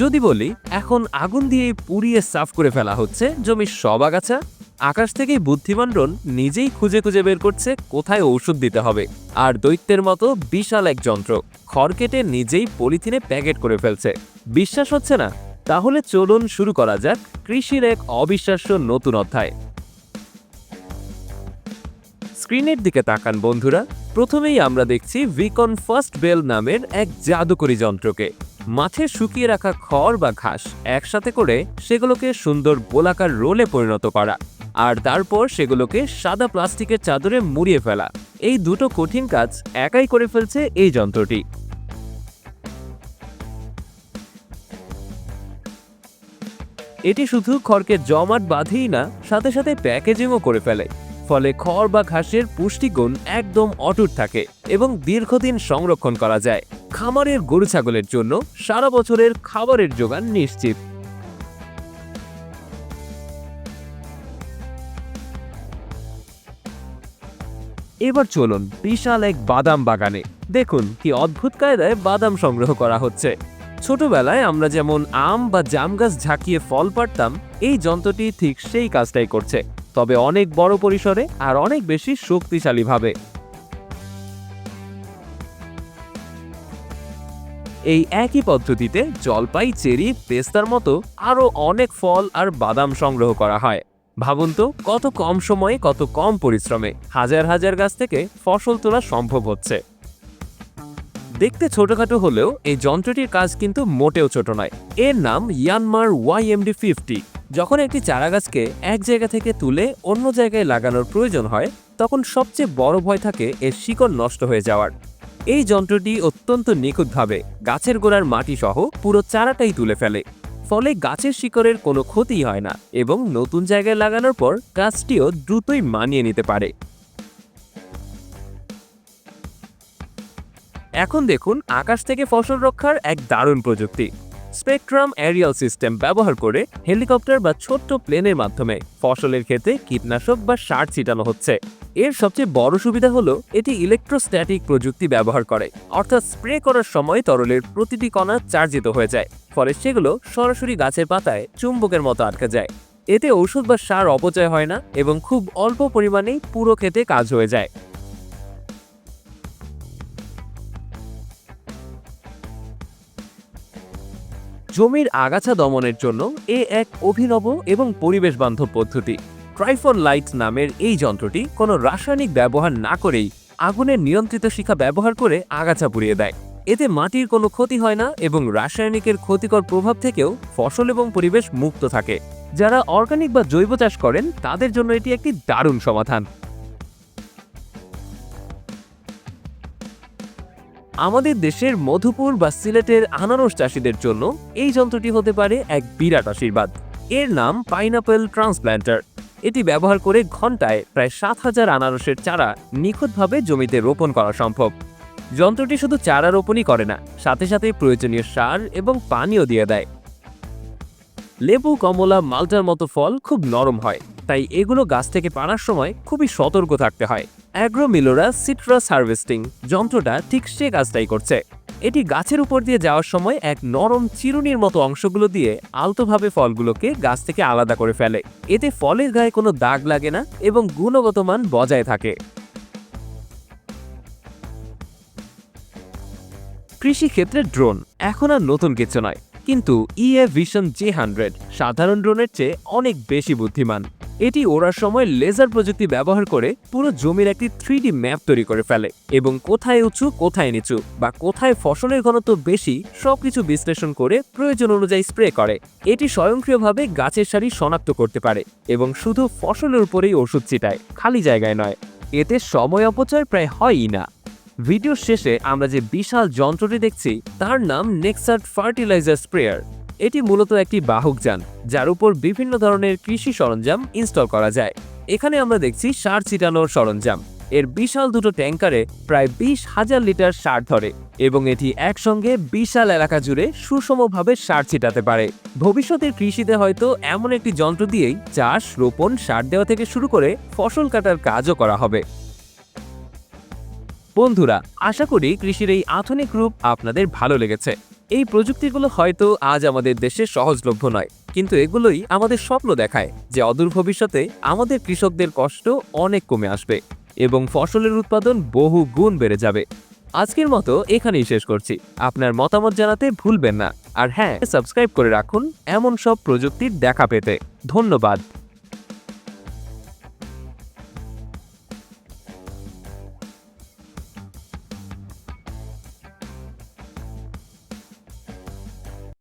যদি বলি, এখন আগুন দিয়ে পুড়িয়ে সাফ করে ফেলা হচ্ছে জমির সব আগাছা। আকাশ থেকেই বুদ্ধিমানরন নিজেই খুঁজে খুঁজে বের করছে কোথায় ঔষধ দিতে হবে। আর দৈত্যের মতো বিশাল এক যন্ত্র খড় কেটে নিজেই পলিথিনে প্যাকেট করে ফেলছে। বিশ্বাস হচ্ছে না? তাহলে চলুন শুরু করা যাক কৃষির এক অবিশ্বাস্য নতুন অধ্যায়। স্ক্রিনের দিকে তাকান বন্ধুরা, প্রথমেই আমরা দেখছি ভিকন ফার্স্ট বেল নামের এক জাদুকরী যন্ত্রকে। মাঠে শুকিয়ে রাখা খড় বা ঘাস একসাথে করে সেগুলোকে সুন্দর গোলাকার রোলে পরিণত করা আর তারপর সেগুলোকে সাদা প্লাস্টিকের চাদরে মুড়িয়ে ফেলা। এই দুটো কঠিন কাজ একাই করে ফেলছে এই যন্ত্রটি। এটি শুধু খড়কে জমাট বাঁধেই না, সাথে সাথে প্যাকেজিংও করে ফেলে। ফলে খড় বা ঘাসের পুষ্টিগুণ একদম অটুট থাকে এবং দীর্ঘদিন সংরক্ষণ করা যায়। খামারের গরু ছাগলের জন্য সারা বছরের খাবারের যোগান নিশ্চিত। এবার চলুন বিশাল এক বাদাম বাগানে। দেখুন কি অদ্ভুত কায়দায় বাদাম সংগ্রহ করা হচ্ছে। ছোটবেলায় আমরা যেমন আম বা জাম গাছ ঝাঁকিয়ে ফল পারতাম এই যন্ত্রটি ঠিক সেই কাজটাই করছে। তবে অনেক বড় পরিসরে আর অনেক বেশি শক্তিশালীভাবে। এই একই পদ্ধতিতে জলপাই, চেরি, পেস্তার মতো আরও অনেক ফল আর বাদাম সংগ্রহ করা হয়। ভাবুন তো, কত কম সময়ে, কত কম পরিশ্রমে হাজার হাজার গাছ থেকে ফসল তোলা সম্ভব হচ্ছে। দেখতে ছোটখাটো হলেও এই যন্ত্রটির কাজ কিন্তু মোটেও ছোট নয়। এর নাম ইয়ানমার ওয়াইএমডি ফিফটি। যখন একটি চারাগাছকে এক জায়গা থেকে তুলে অন্য জায়গায় লাগানোর প্রয়োজন হয়, তখন সবচেয়ে বড় ভয় থাকে এর শিকড় নষ্ট হয়ে যাওয়ার। এই যন্ত্রটি অত্যন্ত নিখুঁতভাবে গাছের গোড়ার মাটি সহ পুরো চারাটাই তুলে ফেলে। ফলে গাছের শিকড়ের কোনো ক্ষতি হয় না এবং নতুন জায়গায় লাগানোর পর গাছটিও দ্রুতই মানিয়ে নিতে পারে। এখন দেখুন আকাশ থেকে ফসল রক্ষার এক দারুণ প্রযুক্তি। স্পেকট্রাম এরিয়াল সিস্টেম ব্যবহার করে হেলিকপ্টার বা ছোট্ট প্লেনের মাধ্যমে ফসলের ক্ষেতে কীটনাশক বা সার ছিটানো হচ্ছে। এর সবচেয়ে বড় সুবিধা হলো এটি ইলেকট্রোস্ট্যাটিক প্রযুক্তি ব্যবহার করে। অর্থাৎ স্প্রে করার সময় তরলের প্রতিটি কণা চার্জিত হয়ে যায়, ফলে সেগুলো সরাসরি গাছের পাতায় চুম্বকের মতো আটকে যায়। এতে ঔষধ বা সার অপচয় হয় না এবং খুব অল্প পরিমাণেই পুরো ক্ষেতে কাজ হয়ে যায়। জমির আগাছা দমনের জন্য এ এক অভিনব এবং পরিবেশ বান্ধব পদ্ধতি। ট্রাইফন লাইট নামের এই যন্ত্রটি কোনো রাসায়নিক ব্যবহার না করেই আগুনের নিয়ন্ত্রিত শিখা ব্যবহার করে আগাছা পুড়িয়ে দেয়। এতে মাটির কোনো ক্ষতি হয় না এবং রাসায়নিকের ক্ষতিকর প্রভাব থেকেও ফসল এবং পরিবেশ মুক্ত থাকে। যারা অর্গানিক বা জৈব চাষ করেন, তাদের জন্য এটি একটি দারুণ সমাধান। আমাদের দেশের মধুপুর বা সিলেটের আনারস চাষিদের জন্য এই যন্ত্রটি হতে পারে এক বিরাট আশীর্বাদ। এর নাম পাইনাপেল ট্রান্সপ্ল্যান্টার এটি ব্যবহার করে ঘন্টায় প্রায় সাত হাজার আনারসের চারা নিখুঁতভাবে জমিতে রোপণ করা সম্ভব। যন্ত্রটি শুধু চারা রোপণই করে না, সাথে সাথে প্রয়োজনীয় সার এবং পানিও দিয়ে দেয়। লেবু, কমলা, মালটার মতো ফল খুব নরম হয়, তাই এগুলো গাছ থেকে পাড়ার সময় খুবই সতর্ক থাকতে হয়। অ্যাগ্রোমিলোরা সিট্রাস হার্ভেস্টিং যন্ত্রটা ঠিক সে কাজটাই করছে। এটি গাছের উপর দিয়ে যাওয়ার সময় এক নরম চিরুনির মতো অংশগুলো দিয়ে আলতোভাবে ফলগুলোকে গাছ থেকে আলাদা করে ফেলে। এতে ফলের গায়ে কোনো দাগ লাগে না এবং গুণগত মান বজায় থাকে। কৃষি ক্ষেত্রে ড্রোন এখন আর নতুন কিছু নয়। কিন্তু ইএ ভিশন জে হান্ড্রেড সাধারণ ড্রোনের চেয়ে অনেক বেশি বুদ্ধিমান। এটি ওড়ার সময় লেজার প্রযুক্তি ব্যবহার করে পুরো জমির একটি থ্রি ম্যাপ তৈরি করে ফেলে এবং কোথায় উঁচু, কোথায় নিচু বা কোথায় ফসলের ঘনত্ব বেশি সবকিছু বিশ্লেষণ করে প্রয়োজন অনুযায়ী স্প্রে করে। এটি স্বয়ংক্রিয়ভাবে গাছের সারি শনাক্ত করতে পারে এবং শুধু ফসলের উপরেই ওষুধ ছিটায়, খালি জায়গায় নয়। এতে সময় অপচয় প্রায় হয়ই না। ভিডিওর শেষে আমরা যে বিশাল যন্ত্রটি দেখছি, তার নাম নেক্সার্ট ফার্টিলাইজার স্প্রেয়ার এটি মূলত একটি বাহক যান, যার উপর বিভিন্ন ধরনের কৃষি সরঞ্জাম ইনস্টল করা যায়। এখানে আমরা দেখছি সার ছিটানোর সরঞ্জাম। এর বিশাল দুটো ট্যাঙ্কারে প্রায় বিশ হাজার লিটার সার ধরে এবং এটি একসঙ্গে বিশাল এলাকা জুড়ে সুষমভাবে সার ছিটাতে পারে। ভবিষ্যতের কৃষিতে হয়তো এমন একটি যন্ত্র দিয়েই চাষ, রোপণ, সার দেওয়া থেকে শুরু করে ফসল কাটার কাজও করা হবে। বন্ধুরা, আশা করি কৃষির এই আধুনিক রূপ আপনাদের ভালো লেগেছে। এই প্রযুক্তিগুলো হয়তো আজ আমাদের দেশে সহজলভ্য নয়, কিন্তু এগুলোই আমাদের স্বপ্ন দেখায় যে অদূর ভবিষ্যতে আমাদের কৃষকদের কষ্ট অনেক কমে আসবে এবং ফসলের উৎপাদন বহু গুণ বেড়ে যাবে। আজকের মতো এখানেই শেষ করছি। আপনার মতামত জানাতে ভুলবেন না। আর হ্যাঁ সাবস্ক্রাইব করে রাখুন এমন সব প্রযুক্তির দেখা পেতে। ধন্যবাদ।